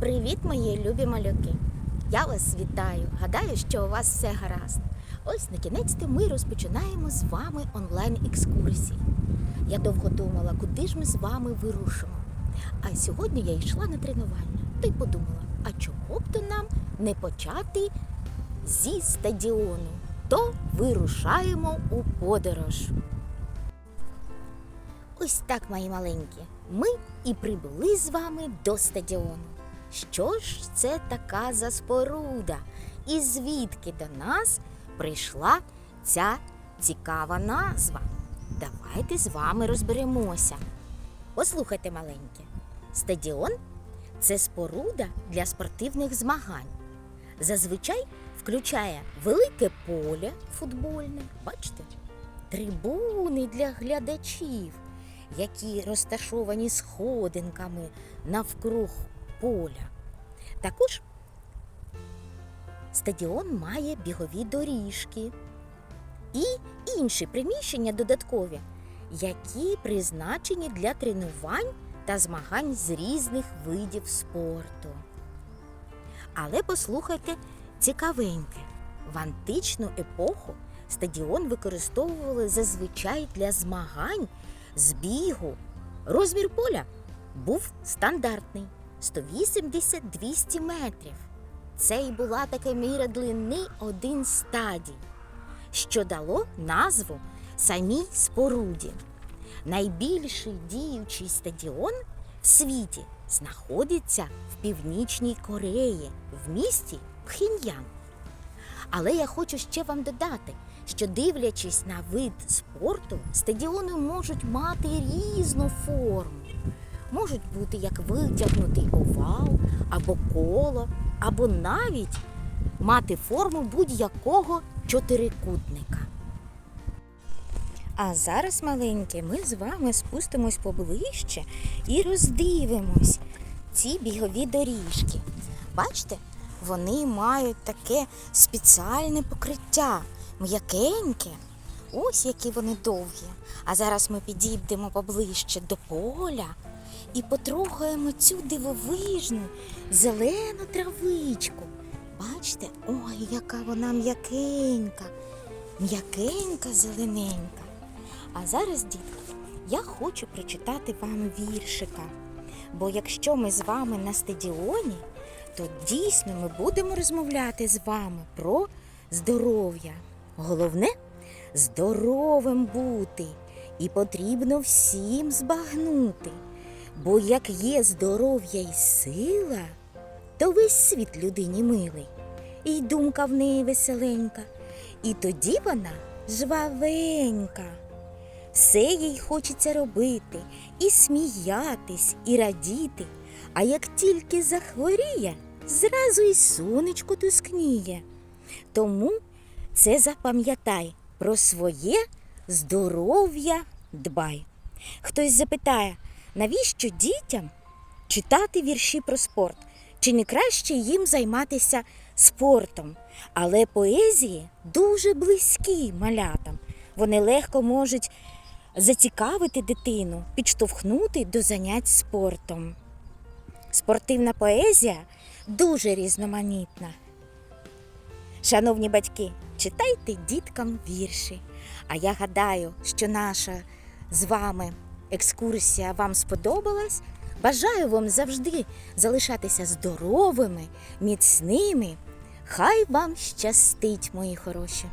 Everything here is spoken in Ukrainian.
Привіт, мої любі малюки! Я вас вітаю. Гадаю, що у вас все гаразд. Ось на кінець ми розпочинаємо з вами онлайн-екскурсії. Я довго думала, куди ж ми з вами вирушимо. А сьогодні я йшла на тренування та й подумала, а чого б то нам не почати зі стадіону? То вирушаємо у подорож. Ось так, мої маленькі, ми і прибули з вами до стадіону. Що ж це така за споруда? І звідки до нас прийшла ця цікава назва? Давайте з вами розберемося. Послухайте, маленькі, стадіон це споруда для спортивних змагань. Зазвичай включає велике поле футбольне, бачите, трибуни для глядачів, які розташовані сходинками навкруг поля. Також стадіон має бігові доріжки і інші приміщення додаткові, які призначені для тренувань та змагань з різних видів спорту. Але послухайте цікавеньке. В античну епоху стадіон використовували зазвичай для змагань з бігу. Розмір поля був стандартний 180-200 метрів. Це й була така міра длини один стадій, що дало назву самій споруді. Найбільший діючий стадіон в світі знаходиться в Північній Кореї, в місті Пхеньян. Але я хочу ще вам додати, що дивлячись на вид спорту, стадіони можуть мати різну форму. Можуть бути як витягнутий овал або коло, або навіть мати форму будь-якого чотирикутника. А зараз, маленькі, ми з вами спустимось поближче і роздивимось ці бігові доріжки. Бачите, вони мають таке спеціальне покриття, м'якеньке. Ось які вони довгі. А зараз ми підійдемо поближче до поля і потрогаємо цю дивовижну зелену травичку. Бачите, ой, яка вона м'якенька, м'якенька, зелененька. А зараз, дітки, я хочу прочитати вам віршика. Бо якщо ми з вами на стадіоні, то дійсно ми будемо розмовляти з вами про здоров'я. Головне здоровим бути, і потрібно всім збагнути. Бо як є здоров'я й сила, то весь світ людині милий, і думка в неї веселенька, і тоді вона жвавенька. Все їй хочеться робити, і сміятись, і радіти. А як тільки захворіє, зразу й сонечко тускніє. Тому це запам'ятай про своє здоров'я дбай. Хтось запитає, навіщо дітям читати вірші про спорт? Чи не краще їм займатися спортом? Але поезії дуже близькі малятам. Вони легко можуть зацікавити дитину, підштовхнути до занять спортом. Спортивна поезія дуже різноманітна. Шановні батьки, читайте діткам вірші. А я гадаю, що наша з вами екскурсія вам сподобалась. Бажаю вам завжди залишатися здоровими, міцними. Хай вам щастить, мої хороші!